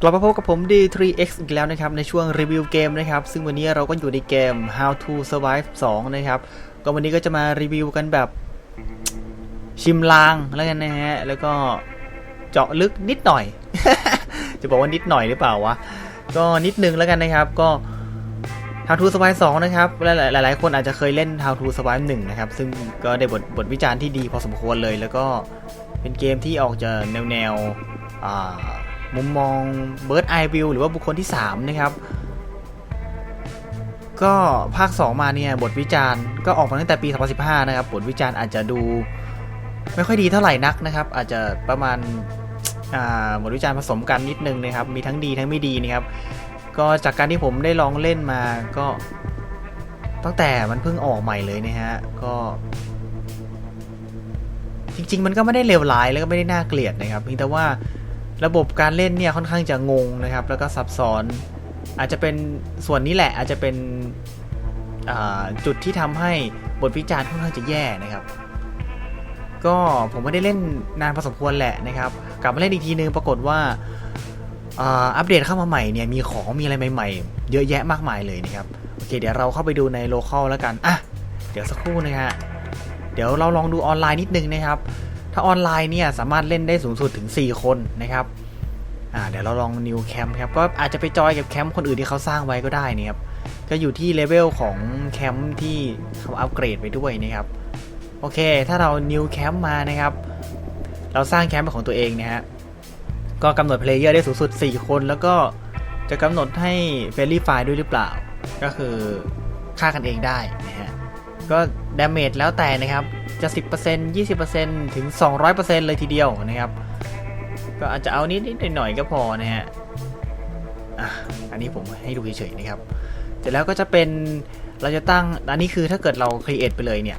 กลับมาพบกับผม D3X อีกแล้วนะครับ ในช่วงรีวิวเกมนะครับ ซึ่งวันนี้เราก็อยู่ในเกม How to Survive 2 นะครับ ก็วันนี้ก็จะมารีวิวกันแบบชิมลางแล้วกันนะฮะ แล้วก็เจาะลึกนิดหน่อย จะบอกว่านิดหน่อยหรือเปล่าวะ ก็นิดนึงแล้วกันนะครับ ก็ How to Survive 2 นะครับหลายๆหลายคนอาจจะเคยเล่น How to Survive 1 นะครับ ซึ่งก็ได้บทบทวิจารณ์ที่ดีพอสมควรเลย แล้วก็เป็นเกมที่ออกจะแนวแนวอ่า มุมมอง Bird Eye View หรือว่าบุคคลที่ 3 นะครับ ก็ภาค 2 มาเนี่ยบทวิจารณ์ก็ออกมาตั้งแต่ปี 2015 นะครับ บทวิจารณ์อาจจะดูไม่ค่อยดีเท่าไหร่นักนะครับ อาจจะประมาณบทวิจารณ์ผสมกันนิดนึงนะครับ มีทั้งดีทั้งไม่ดีนะครับ ก็จากการที่ผมได้ลองเล่นมาก็ตั้งแต่มันเพิ่งออกใหม่เลยนะฮะ ก็ จริง ๆ มันก็ไม่ได้เลวร้ายแล้วก็ไม่ได้น่าเกลียดนะครับเพียงแต่ว่า ระบบการเล่นเนี่ยค่อนข้างจะงงนะครับ แล้วก็ซับซ้อน อาจจะเป็นส่วนนี้แหละอาจจะเป็นจุดที่ทำให้บทวิจารณ์ค่อนข้างจะแย่นะครับ ก็ผมไม่ได้เล่นนานพอสมควรแหละนะครับ กลับมาเล่นอีกทีนึงปรากฏว่าอ่าอัปเดตเข้ามาใหม่เนี่ยมีของมีอะไรใหม่ๆ เยอะแยะมากมายเลยนะครับ โอเค เดี๋ยวเราเข้าไปดูในโลเคอลแล้วกัน อะ เดี๋ยวสักครู่นะฮะ เดี๋ยวเราลองดูออนไลน์นิดนึงนะครับ ถ้าออนไลน์เนี่ยสามารถเล่นได้สูงสุดถึง 4 คนนะครับอ่าเดี๋ยวเราลอง New Camp ครับก็อาจจะไปจอยกับแคมป์คนอื่นที่เขาสร้างไว้ก็ได้นะครับก็อยู่ที่เลเวลของแคมป์ที่เขาอัปเกรดไปด้วยนะครับโอเค ถ้าเรา New Camp มานะครับ เราสร้างแคมป์เป็นของตัวเองนะฮะก็กำหนดเพลเยอร์ได้สูงสุด 4 คน แล้วก็จะกำหนดให้เฟรลี่ไฟด้วยหรือเปล่า ก็คือฆ่ากันเองได้นะฮะก็ดาเมจแล้วแต่นะครับ จะ 10% 20%ถึง 200%เลยทีเดียวนะครับ ก็อาจจะเอานิดนิดหน่อยๆก็พอนะฮะอะอันนี้ผมให้ดูเฉยๆนะครับเสร็จแล้วก็จะเป็นเราจะตั้งอันนี้คือถ้าเกิดเรา create ไปเลยเนี่ย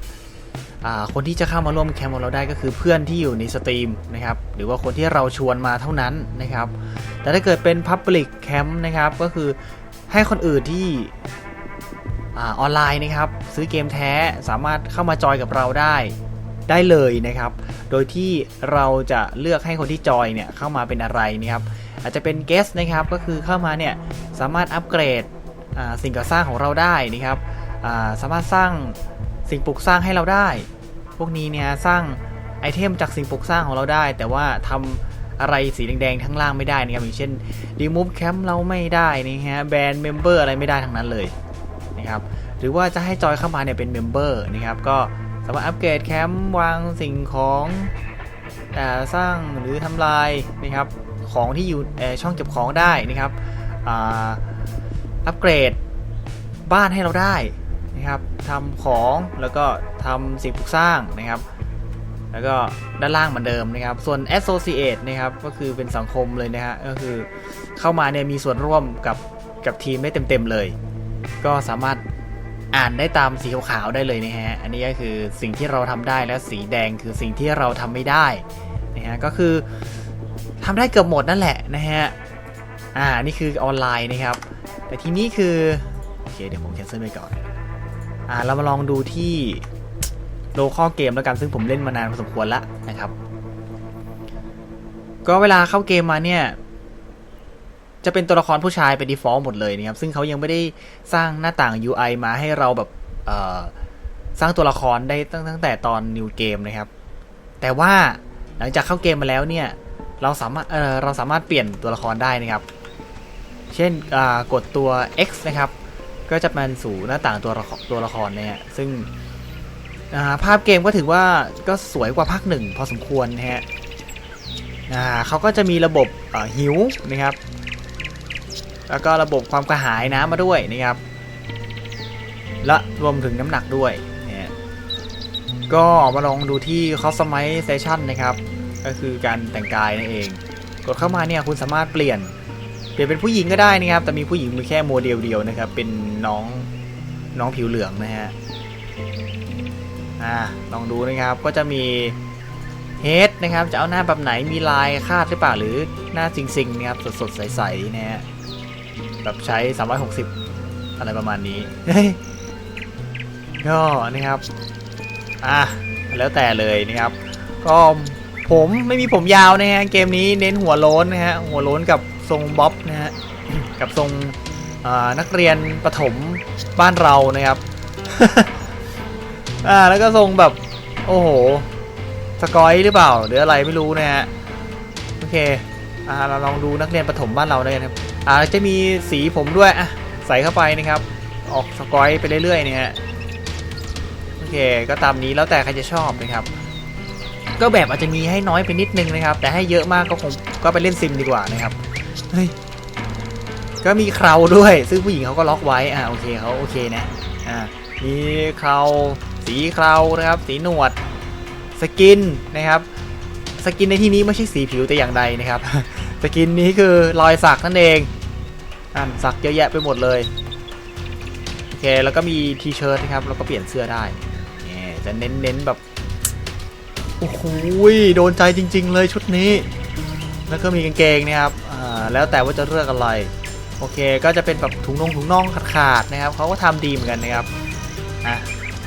คนที่จะเข้ามาร่วมแคมป์ของเราได้ก็คือเพื่อนที่อยู่ในสตรีมนะครับหรือว่าคนที่เราชวนมาเท่านั้นนะครับ แต่ถ้าเกิดเป็น Public Camp นะครับก็คือให้คนอื่นที่ ออนไลน์นะครับ ซื้อเกมแท้สามารถเข้ามาจอยกับเราได้ได้เลยนะครับ โดยที่เราจะเลือกให้คนที่จอยเนี่ยเข้ามาเป็นอะไรนะครับ อาจจะเป็นเกสนะครับ ก็คือเข้ามาเนี่ยสามารถอัปเกรดสิ่งก่อสร้างของเราได้นะครับสามารถสร้างสิ่งปลูกสร้างให้เราได้ พวกนี้เนี่ยสร้างไอเทมจากสิ่งปลูกสร้างของเราได้ แต่ว่าทำอะไรสีแดงๆทั้งล่างไม่ได้นะครับอย่างเช่น remove camp เราไม่ได้นะฮะ ban member อะไรไม่ได้ทั้งนั้นเลย นะครับหรือว่าจะให้จอยเข้ามาเนี่ยเป็นเมมเบอร์นะครับก็สามารถอัปเกรดแคมป์วางสิ่งของสร้างหรือทำลายนะครับของที่อยู่ช่องเก็บของได้นะครับอัปเกรดบ้านให้เราได้นะครับทำของแล้วก็ทำสิ่งปลูกสร้างนะครับแล้วก็ด้านล่างเหมือนเดิมนะครับ ส่วน Associate นะครับ ก็คือเป็นสังคมเลยนะฮะ ก็คือเข้ามาเนี่ยมีส่วนร่วมกับกับทีมได้เต็มๆเลย ก็สามารถอ่านได้ตามสีขาวๆได้เลยนะฮะ อันนี้ก็คือสิ่งที่เราทำได้และสีแดงคือสิ่งที่เราทำไม่ได้นะฮะ ก็คือทำได้เกือบหมดนั่นแหละนะฮะ อ่า นี่คือออนไลน์นะครับ แต่ทีนี้คือ โอเค เดี๋ยวผมแคนเซิลไปก่อน อ่า เรามาลองดูที่โลคอลเกมแล้วกัน ซึ่งผมเล่นมานานพอสมควรแล้วนะครับ ก็เวลาเข้าเกมมาเนี่ย จะเป็นตัวละครผู้ชายเป็น default หมดเลยนะครับ ซึ่งเขายังไม่ได้สร้างหน้าต่าง UI มาให้เราแบบสร้างตัวละครได้ตั้งตั้งแต่ตอน new game นะครับ แต่ว่าหลังจากเข้าเกมมาแล้วเนี่ย เราสามารถเเราสามารถเปลี่ยนตัวละครได้นะครับ เช่นกดตัว X นะครับ ก็จะเป็นสู่หน้าต่างตัวละครตัวละครนะฮะซึ่งาภาพเกมก็ถือว่าก็สวยกว่าภาคหนึ่งพอสมควรนะฮะเขาก็จะมีระบบหิวนะครับ แล้วก็ระบบความกระหายน้ำมาด้วยนะครับ และรวมถึงน้ำหนักด้วยนะฮะก็มาลองดูที่ Customization นะครับ ก็คือการแต่งกายนั่นเอง กดเข้ามาเนี่ยคุณสามารถเปลี่ยน เปลี่ยนเป็นผู้หญิงก็ได้นะครับ แต่มีผู้หญิงมีแค่โมเดลเดียวนะครับ เป็นน้องน้องผิวเหลืองนะฮะอ่าลองดูนะครับก็จะมีเฮดนะครับ จะเอาหน้าแบบไหนมีลายคาดหรือเปล่าหรือหน้าจริงๆนะครับสดๆใสๆนะฮะ แบบใช้ 360 อะไรประมาณนี้ก็นะครับ อะ แล้วแต่เลยนะครับ ก็ผมไม่มีผมยาวนะฮะ เกมนี้เน้นหัวโล้นนะฮะ หัวโล้นกับทรงบ๊อบนะฮะ กับทรงอ่านักเรียนประถมบ้านเรานะครับ อ่า แล้วก็ทรงแบบ โอ้โห สกอยหรือเปล่า หรืออะไรไม่รู้นะฮะ โอเค อ่า เราลองดูนักเรียนประถมบ้านเราได้นะครับ อ่าจะมีสีผมด้วยอะใส่เข้าไปนะครับ ออกสกอยไปเรื่อยๆเนี่ยโอเคก็ตามนี้แล้วแต่ใครจะชอบนะครับ ก็แบบอาจจะมีให้น้อยไปนิดนึงนะครับ แต่ให้เยอะมากก็คงก็ไปเล่นซิมดีกว่านะครับเฮ้ยก็มีเคราด้วย ซึ่งผู้หญิงเขาก็ล็อกไว้อ่าโอเคเขาโอเคนะอ่ามีเคราสีเครานะครับ สีหนวดสกินนะครับ สกินในที่นี้ไม่ใช่สีผิวแต่อย่างใดนะครับ สกินนี้คือรอยสักนั่นเองอ่านสักเยอะแยะไปหมดเลย โอเค แล้วก็มีทีเชิ้ตนะครับ แล้วก็เปลี่ยนเสื้อได้นี่จะเน้นเน้นๆแบบ โอ้โหโดนใจจริง ๆ เลยชุดนี้ แล้วก็มีกางเกงนะครับอ่าแล้วแต่ว่าจะเลือกอะไร โอเค ก็จะเป็นแบบถุงนงถุงน่องขาดๆนะครับ เขาก็ทำดีเหมือนกันนะครับอะ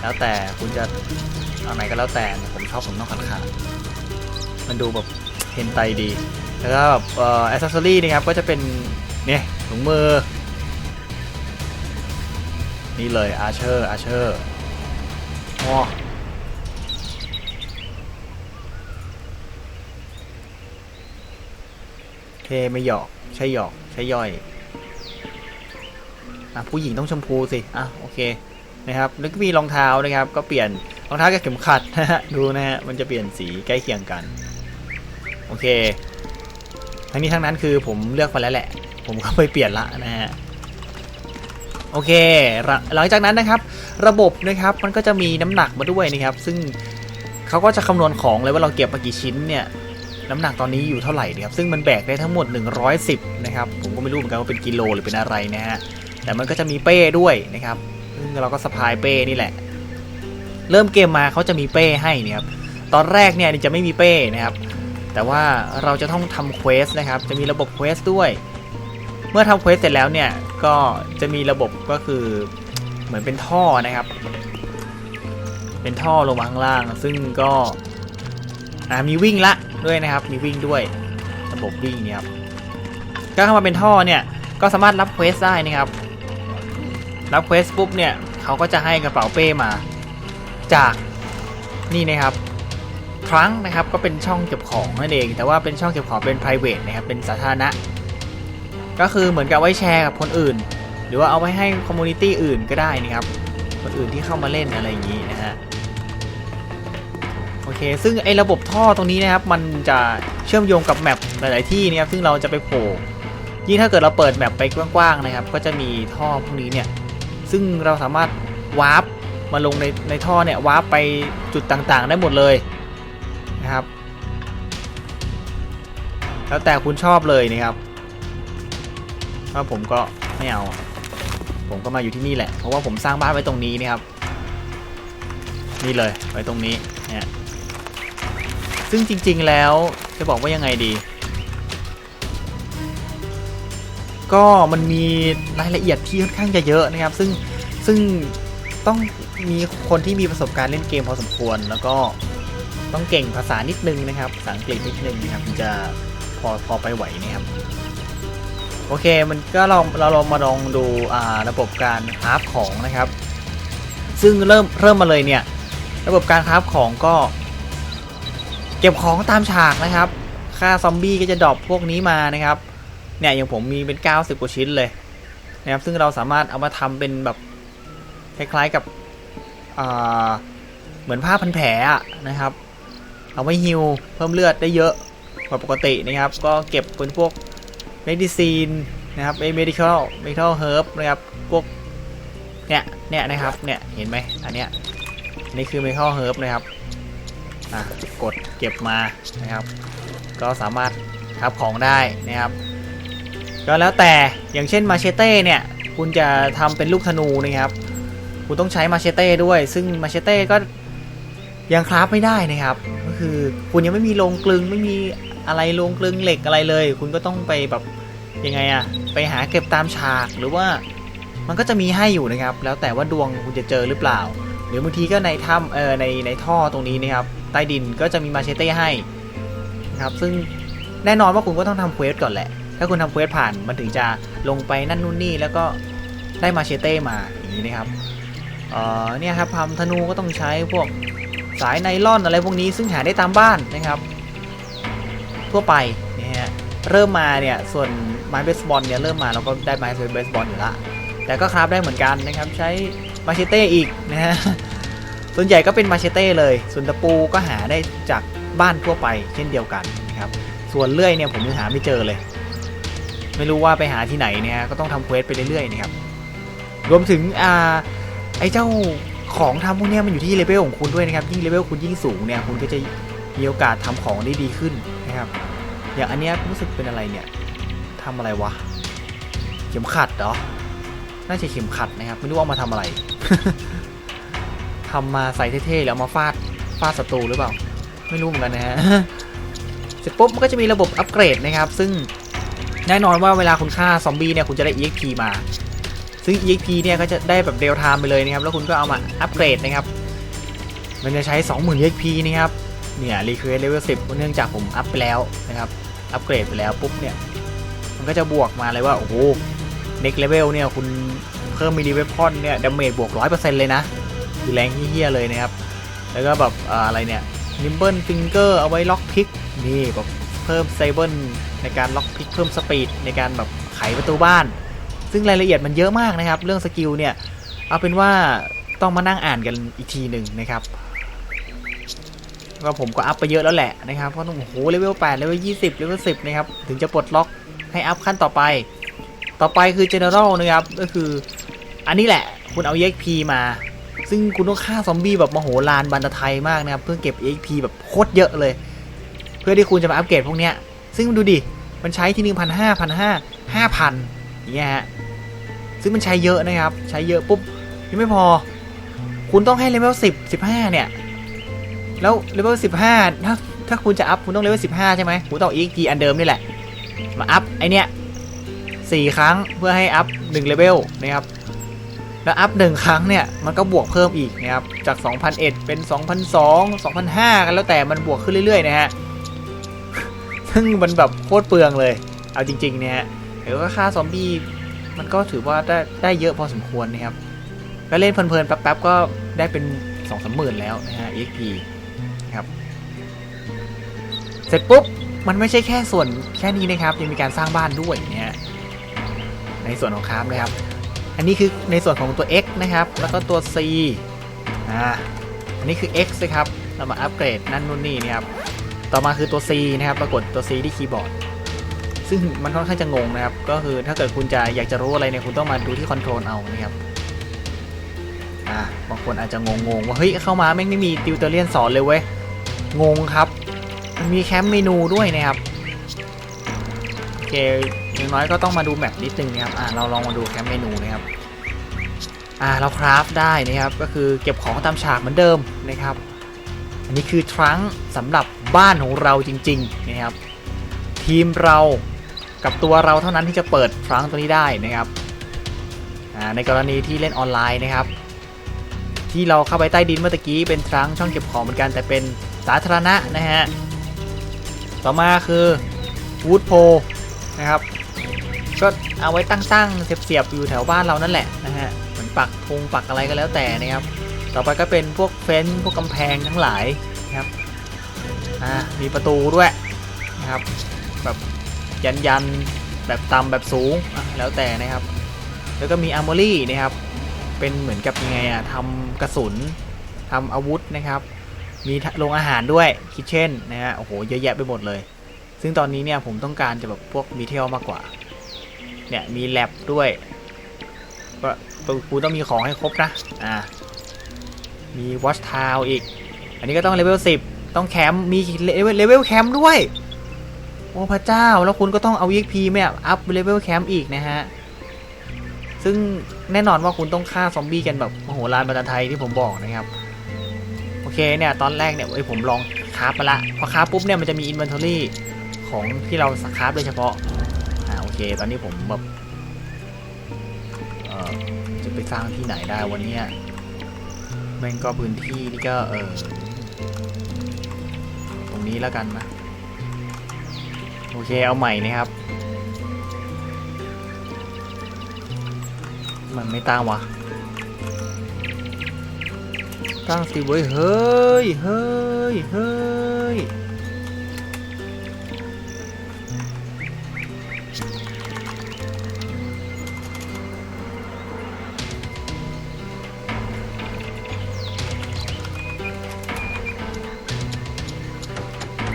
แล้วแต่คุณจะเอาไหนก็แล้วแต่ผมชอบถุงน่องขาดๆมันดูแบบเห็นไตดี แล้วก็แบบเอ่อ c อ e s s o r y นะครับก็จะเป็นเนี่ยถุงมือ นี่เลยอาเชอร์อาเชอร์อ๋อเทไม่หยอก ใช่หยอก ใช่ย่อย อะ ผู้หญิงต้องชมพูสิ อะ โอเค นะครับ แล้วก็มีรองเท้านะครับ ก็เปลี่ยนรองเท้ากับเข็มขัดนะฮะ ดูนะฮะ มันจะเปลี่ยนสีใกล้เคียงกัน โอเค ทั้งนี้ทั้งนั้นคือผมเลือกไปแล้วแหละ ผมก็ไปเปลี่ยนละนะฮะโอเค หลังจากนั้นนะครับ ระบบนะครับมันก็จะมีน้ำหนักมาด้วยนะครับ ซึ่งเขาก็จะคำนวณของเลยว่าเราเก็บมากี่ชิ้นเนี่ยน้ำหนักตอนนี้อยู่เท่าไหร่นะครับ ซึ่งมันแบกได้ทั้งหมด 110 นะครับ ผมก็ไม่รู้เหมือนกันว่าเป็นกิโลหรือเป็นอะไรนะฮะ แต่มันก็จะมีเป้ด้วยนะครับ ซึ่งเราก็สะพายเป้นี่แหละ เริ่มเกมมาเขาจะมีเป้ให้นะครับ ตอนแรกเนี่ยจะไม่มีเป้นะครับ แต่ว่าเราจะต้องทำเควสนะครับ จะมีระบบเควสด้วย เมื่อทำเควสเสร็จแล้วเนี่ย ก็จะมีระบบก็คือเหมือนเป็นท่อนะครับ เป็นท่อลงมาข้างล่าง ซึ่งก็มีวิ่งละด้วยนะครับ มีวิ่งด้วย ระบบวิ่งเนี่ยครับ ก็เข้ามาเป็นท่อเนี่ย ก็สามารถรับเควสได้นะครับ รับเควสปุ๊บเนี่ย เขาก็จะให้กระเป๋าเป้มา จากนี่นะครับ ครั้งนะครับ ก็เป็นช่องเก็บของนั่นเอง แต่ว่าเป็นช่องเก็บของเป็น private นะครับ เป็นสาธารณะ ก็คือเหมือนกับไว้แชร์กับคนอื่น หรือว่าเอาไว้ให้คอมมูนิตี้อื่นก็ได้นะครับ คนอื่นที่เข้ามาเล่นอะไรอย่างนี้นะฮะ โอเค ซึ่งไอ้ระบบท่อตรงนี้นะครับ มันจะเชื่อมโยงกับแมปหลาย ๆ ที่นะครับ ซึ่งเราจะไปโผล่ ยิ่งถ้าเกิดเราเปิดแมปไปกว้าง ๆ นะครับ ก็จะมีท่อพวกนี้เนี่ย ซึ่งเราสามารถวาร์ปมาลงในในท่อเนี่ยวาร์ปไปจุดต่างๆ ได้หมดเลย นะครับ แล้วแต่คุณชอบเลยนะครับเพราะผมก็ไม่เอา ผมก็มาอยู่ที่นี่แหละ เพราะว่าผมสร้างบ้านไว้ตรงนี้นะครับ นี่เลยไว้ตรงนี้เนี่ยซึ่งจริง ๆแล้วจะบอกว่ายังไงดี ก็มันมีรายละเอียดที่ค่อนข้างจะเยอะนะครับ ซึ่งซึ่งต้องมีคนที่มีประสบการณ์เล่นเกมพอสมควรแล้วก็ ต้องเก่งภาษานิดนึงนะครับภาษาอังกฤษนิดนึงนะครับจะพอพอไปไหวนะครับโอเคมันก็เราเราลองมาลองดูระบบการคราฟของนะครับ ซึ่งเริ่มเริ่มมาเลยเนี่ย ระบบการคราฟของก็ เก็บของตามฉากนะครับ ค่าซอมบี้ก็จะดรอปพวกนี้มานะครับ เนี่ยอย่างผมมีเป็น 90กว่าชิ้นเลยนะครับ ซึ่งเราสามารถเอามาทำเป็นแบบคล้ายๆกับเหมือนผ้าพันแผลนะครับ เอาไว้ฮิวเพิ่มเลือดได้เยอะกว่าปกตินะครับ ก็เก็บเป็นพวกเมดิซีนนะครับไอ้ medical medical herb นะครับพวกเนี่ยเนี่ยนะครับเนี่ยเห็นไหมอันเนี้ยนี่คือ medical herb นะครับอะกดเก็บมานะครับ ก็สามารถทับของได้นะครับ ก็แล้วแต่อย่างเช่นมาเชเต้เนี่ยคุณจะทำเป็นลูกธนูนะครับ คุณต้องใช้มาเชเต้ด้วย ซึ่งมาเชเต้ก็ ยังคราฟไม่ได้นะครับ ก็คือคุณยังไม่มีโรงกลึงไม่มีอะไรโรงกลึงเหล็กอะไรเลย คุณก็ต้องไปแบบยังไงอะไปหาเก็บตามฉากหรือว่ามันก็จะมีให้อยู่นะครับ แล้วแต่ว่าดวงคุณจะเจอหรือเปล่า หรือบางทีก็ในถ้ำเออในในท่อตรงนี้นะครับ ใต้ดินก็จะมีมาเชเต้ให้นะครับซึ่งแน่นอนว่าคุณก็ต้องทำเควสก่อนแหละ ถ้าคุณทำเควสผ่านมันถึงจะลงไปนั่นนู่นนี่แล้วก็ได้มาเชเต้มาอย่างนี้นะครับเอ่อเนี่ยครับทำธนูก็ต้องใช้พวก สายไนล่อนอะไรพวกนี้ซึ่งหาได้ตามบ้านนะครับ ทั่วไปนะฮะเริ่มมาเนี่ยส่วนไม้เบสบอลเนี่ยเริ่มมาเราก็ได้ไม้เบสบอลอยู่ละแต่ก็คราฟได้เหมือนกันนะครับ ใช้มาเชเต้อีกนะฮะส่วนใหญ่ก็เป็นมาเชเต้เลย ส่วนตะปูก็หาได้จากบ้านทั่วไป เช่นเดียวกันนะครับส่วนเลื่อยเนี่ยผมยังหาไม่เจอเลย ไม่รู้ว่าไปหาที่ไหนเนี่ยก็ต้องทำเควสไปเรื่อยๆนะครับรวมถึงอ่าไอ้เจ้า ของทำพวกนี้มันอยู่ที่เลเวลของคุณด้วยนะครับยิ่งเลเวลคุณยิ่งสูงเนี่ยคุณก็จะมีโอกาสทำของได้ดีขึ้นนะครับ อย่างอันเนี้ยรู้สึกเป็นอะไรเนี่ยทำอะไรวะ เข็มขัดเหรอน่าจะเข็มขัดนะครับ ไม่รู้ว่ามาทำอะไรทำมาใส่เท่ๆแล้วมาฟาดฟาดศัตรูหรือเปล่า ไม่รู้เหมือนกันนะฮะเสร็จปุ๊บมันก็จะมีระบบอัปเกรดนะครับ ซึ่งแน่นอนว่าเวลาคุณฆ่าซอมบี้เนี่ยคุณจะได้ EXP มา ซึ่ง EXP เนี่ยก็จะได้แบบเรียลไทม์ไปเลยนะครับ แล้วคุณก็เอามาอัปเกรดนะครับ มันจะใช้ 20,000 EXP นะครับ เนี่ยรีเควสเลเวล10 เนื่องจากผมอัพไปแล้วนะครับ อัปเกรดไปแล้วปุ๊บเนี่ย มันก็จะบวกมาเลยว่า โอ้โห next level เนี่ยคุณเพิ่มมิลลิเวพอนเนี่ยดาเมจบวก 100%เลยนะคือแรงเฮี้ยเลยนะครับ แล้วก็แบบอ่าอะไรเนี่ยนิมเบิลฟิงเกอร์เอาไว้ล็อกพิกนี่แบบเพิ่มไซเบิลในการล็อกพิกเพิ่มสปีดในการแบบไขประตูบ้าน ซึ่งรายละเอียดมันเยอะมากนะครับ เรื่องสกิลเนี่ย เอาเป็นว่าต้องมานั่งอ่านกันอีกทีหนึ่งนะครับก็ผมก็อัพไปเยอะแล้วแหละนะครับเพราะโอ้โหเลเวล8เลเวล20เลเวล10นะครับ ถึงจะปลดล็อกให้อัพขั้นต่อไป ต่อไปคือ general นะครับ ก็คืออันนี้แหละคุณเอา EXP มา ซึ่งคุณต้องฆ่าซอมบี้แบบมโหฬารบันตะไทยมากนะครับ เพื่อเก็บ EXP แบบโคตรเยอะเลย เพื่อที่คุณจะมาอัปเกรดพวกเนี้ย ซึ่งดูดิ มันใช้ที่หนึ่งพันห้าพันห้าห้าพัน เงี้ยฮะซึ่งมันใช้เยอะนะครับ ใช้เยอะปุ๊บยังไม่พอ คุณต้องให้เลเวลสิบสิบห้าเนี่ย แล้วเลเวลสิบห้าถ้าถ้าคุณจะอัพคุณต้องเลเวลสิบห้าใช่ไหมคุณต้อง EXP อันเดิมนี่แหละ มาอัพไอเนี้ยสี่ครั้งเพื่อให้อัพหนึ่งเลเวลนะครับ แล้วอัพหนึ่งครั้งเนี่ยมันก็บวกเพิ่มอีกนะครับ จาก 2001 เป็น 2002 2005 กันแล้วแต่มันบวกขึ้นเรื่อยๆนะฮะ ซึ่งมันแบบโคตรเปลืองเลย เอาจริงๆเนี่ยฮะ เดี๋ยวก็ค่าซอมบี้มันก็ถือว่าได้ได้เยอะพอสมควรนะครับก็เล่นเพลินๆแป๊บๆก็ได้เป็น2องสามหมื่นแล้วนะฮะ EXP นะครับ เสร็จปุ๊บ มันไม่ใช่แค่ส่วนแค่นี้นะครับ ยังมีการสร้างบ้านด้วยเนี่ยในส่วนของคราฟนะครับ อันนี้คือในส่วนของตัว x นะครับ แล้วก็ตัว c อ่าอันนี้คือ x นะครับ เรามาอัปเกรดนั่นนู่นนี่นะครับ ต่อมาคือตัว c นะครับ ปรากฏตัว c ที่คีย์บอร์ด ซึ่งมันค่อนข้างจะงงนะครับ ก็คือถ้าเกิดคุณจะอยากจะรู้อะไรเนี่ยคุณต้องมาดูที่คอนโทรลเอานะครับอ่าบางคนอาจจะงงๆว่าเฮ้ยเข้ามาแม่งไม่มีติวเตอร์เลียนสอนเลยเว้ยงงครับมันมีแคมป์เมนูด้วยนะครับโอเคอย่างน้อยก็ต้องมาดูแมปนิดนึงนะครับอ่าเราลองมาดูแคมป์เมนูนะครับอ่าเราคราฟได้นะครับก็คือเก็บของตามฉากเหมือนเดิมนะครับ อันนี้คือทรังสำหรับบ้านของเราจริง ๆ นะครับ ทีมเรา กับตัวเราเท่านั้นที่จะเปิดทรังตัวนี้ได้นะครับในกรณีที่เล่นออนไลน์นะครับ ที่เราเข้าไปใต้ดินเมื่อกี้เป็นทรังช่องเก็บของเหมือนกันแต่เป็นสาธารณะนะฮะต่อมาคือวูดโพนะครับก็เอาไว้ตั้งๆเสียบๆอยู่แถวบ้านเรานั่นแหละนะฮะเหมือนปักธงปักอะไรก็แล้วแต่นะครับต่อไปก็เป็นพวกเฟ้นพวกกำแพงทั้งหลายนะครับอ่ามีประตูด้วยนะครับแบบ ยันยันแบบต่ำแบบสูงแล้วแต่นะครับ แล้วก็มีอาร์มอรี่นะครับเป็นเหมือนกับยังไงอะทำกระสุนทำอาวุธนะครับ มีโรงอาหารด้วยคิทเช่นนะฮะโอ้โหเยอะแยะไปหมดเลย ซึ่งตอนนี้เนี่ยผมต้องการจะแบบพวกมีเทลมากกว่าเนี่ยมีแลบด้วยก็ตัวกูต้องมีของให้ครบนะอ่ามีวอชทาวอีก อันนี้ก็ต้องเลเวล10 ต้องแคมป์มีเลเวลเลเวลแคมป์ด้วย โอ้พระเจ้าแล้วคุณก็ต้องเอา EXP แม่อัพเลเวลแคมป์อีกนะฮะ ซึ่งแน่นอนว่าคุณต้องฆ่าซอมบี้กันแบบโหฬารบันดายที่ผมบอกนะครับ โอเคเนี่ยตอนแรกเนี่ยเอ้ผมลองคราฟมาละ พอคราฟปุ๊บเนี่ยมันจะมีอินเวนทอรี่ของที่เราคราฟโดยเฉพาะ อ่าโอเค ตอนนี้ผมแบบเอ่อจะไปสร้างที่ไหนได้วันเนี้ยแม่งก็พื้นที่นี่ก็เออตรงนี้แล้วกันนะ โอเคเอาใหม่นะครับ มันไม่ตั้งวะตั้งสิเว้ยเฮ้ยเฮ้ยเฮ้ย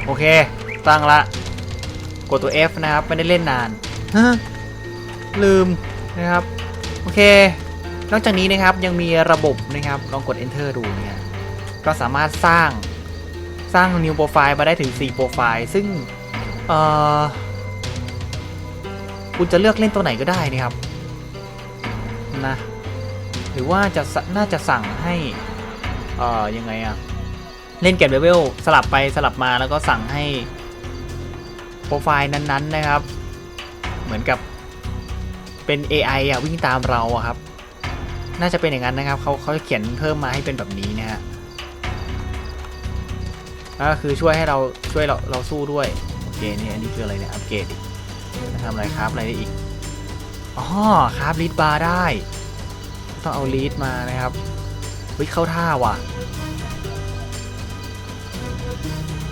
โอเค ตั้งละ กดตัว F นะครับ ไม่ได้เล่นนานลืมนะครับ โอเค นอกจากนี้นะครับยังมีระบบนะครับลองกด enter ดูเนี่ยก็สามารถสร้างสร้าง new profile มาได้ถึง 4 โปรไฟล์ ซึ่งเออคุณจะเลือกเล่นตัวไหนก็ได้นะครับนะหรือว่าจะสน่าจะสั่งให้เอ่อยังไงอะเล่นเกมเลเวลสลับไปสลับมาแล้วก็สั่งให้ โปรไฟล์นั้นๆนะครับ เหมือนกับเป็น AI อะวิ่งตามเราอะครับ น่าจะเป็นอย่างนั้นนะครับเขาเขาจะเขียนเพิ่มมาให้เป็นแบบนี้นะฮะก็คือช่วยให้เราช่วยเราเราสู้ด้วยโอเคนี่อันนี้คืออะไรเนี่ยอัปเกรดอีกจะทำอะไรครับอะไรได้อีกอ๋อครับลีดบาร์ได้ ต้องเอาลีดมานะครับวิเข้าท่าว่ะ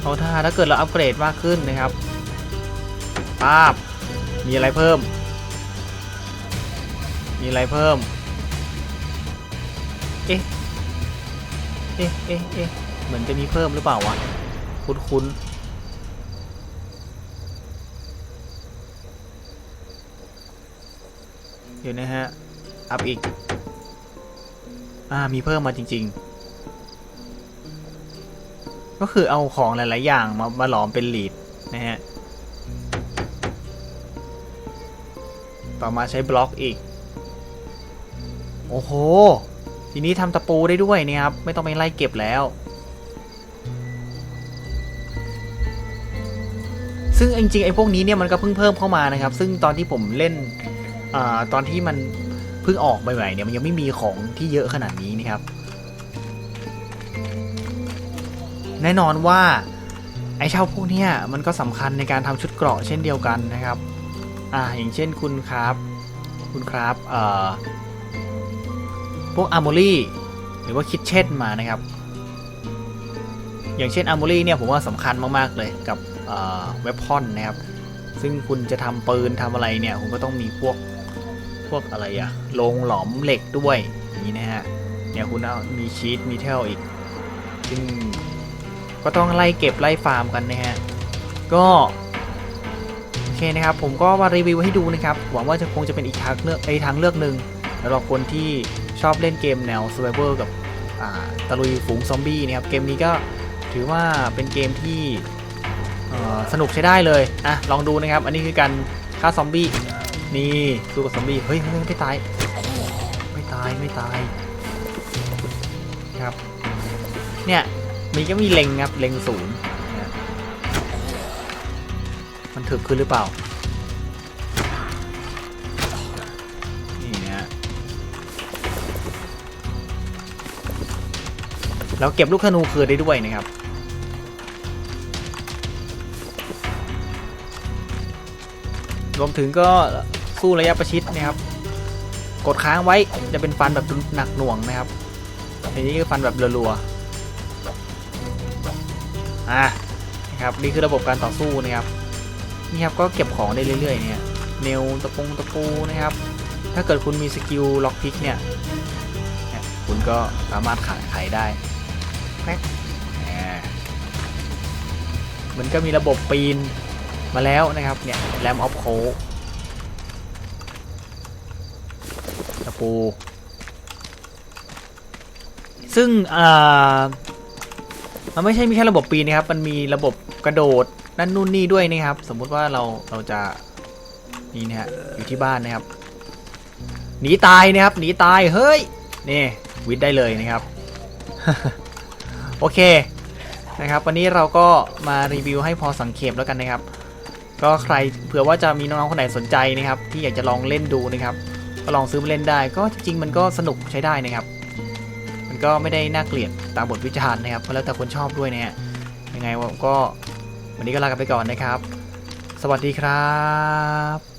เข้าท่าถ้าเกิดเราอัปเกรดมากขึ้นนะครับ ป้าบ มีอะไรเพิ่ม มีอะไรเพิ่ม เอ๊ะ เอ๊ะ เอ๊ะ เอ๊ะ เหมือนจะมีเพิ่มหรือเปล่าวะ คุ้นคุ้นเดี๋ยวนะฮะ อัพอีก อ่า มีเพิ่มมาจริง ๆ ก็คือเอาของหลาย ๆ อย่างมามาหลอมเป็นลีดนะฮะ ต่อมาใช้บล็อกอีก โอ้โห ทีนี้ทำตะปูได้ด้วยเนี่ยครับ ไม่ต้องไปไล่เก็บแล้ว ซึ่งจริงๆไอ้พวกนี้เนี่ยมันก็เพิ่งเพิ่มเข้ามานะครับ ซึ่งตอนที่ผมเล่นอตอนที่มันเพิ่งออกใหม่ๆเนี่ยมันยังไม่มีของที่เยอะขนาดนี้นะครับ แน่นอนว่าไอ้เช่าพวกเนี้ยมันก็สำคัญในการทำชุดเกราะเช่นเดียวกันนะครับ อ่าอย่างเช่นคุณครับ คุณครับเอ่อพวกอาร์โมรี่หรือว่าคิดเช่นมานะครับ อย่างเช่นอาร์โมรี่เนี่ยผมว่าสำคัญมาก ๆ เลยกับเว็บพอนนะครับ ซึ่งคุณจะทำปืนทำอะไรเนี่ยคุณก็ต้องมีพวกพวกอะไรอะโลงหลอมเหล็กด้วยนี้นะฮะเนี่ยคุณเอามีชีตมีเทลอีก ซึ่งก็ต้องไล่เก็บไล่ฟาร์มกันนะฮะ ก็ เคนะครับผมก็มารีวิวให้ดูนะครับหวังว่าจะคงจะเป็นอีกทางเลือกไอทางเลือกหนึ่งสำหรับคนที่ชอบเล่นเกมแนว Survivor กับตะลุยฝูงซอมบี้นะครับเกมนี้ก็ถือว่าเป็นเกมที่สนุกใช้ได้เลยอะลองดูนะครับ อันนี้คือการฆ่าซอมบี้นี่สู้กับซอมบี้เฮ้ยไม่ตายไม่ตายไม่ตายครับเนี่ยมีก็มีเล็งครับเล็งศูนย์ ถึกขึ้นหรือเปล่า นี่นะฮะแล้วเก็บลูกธนูคืนได้ด้วยนะครับ รวมถึงก็สู้ระยะประชิดนะครับ กดค้างไว้จะเป็นฟันแบบหนักหน่วงนะครับอันนี้คือฟันแบบรัวๆอะนะครับนี่คือระบบการต่อสู้นะครับ นี่ครับก็เก็บของได้เรื่อยๆเนี่ยเนวตะปงตะปูนะครับ ถ้าเกิดคุณมีสกิลล็อกพิกเนี่ยคุณก็สามารถขายขายได้แป๊กแหมมันก็มีระบบปีนมาแล้วนะครับเนี่ยแรมออฟโคตะปู ซึ่งอ่ามันไม่ใช่มีแค่ระบบปีนนะครับ มันมีระบบกระโดด นั่นนู่นนี่ด้วยนะครับ สมมุติว่าเราเราจะนี่นะฮะอยู่ที่บ้านนะครับหนีตายนะครับหนีตายเฮ้ยนี่วิทย์ได้เลยนะครับ โอเคนะครับ วันนี้เราก็มารีวิวให้พอสังเกตแล้วกันนะครับ ก็ใครเผื่อว่าจะมีน้องๆคนไหนสนใจนะครับ ที่อยากจะลองเล่นดูนะครับ ก็ลองซื้อมาเล่นได้ ก็จริงๆมันก็สนุกใช้ได้นะครับ มันก็ไม่ได้น่าเกลียดตามบทวิจารณ์นะครับก็แล้วแต่คนชอบด้วยนะฮะยังไงก็ วันนี้ก็ลากันไปก่อนนะครับ สวัสดีครับ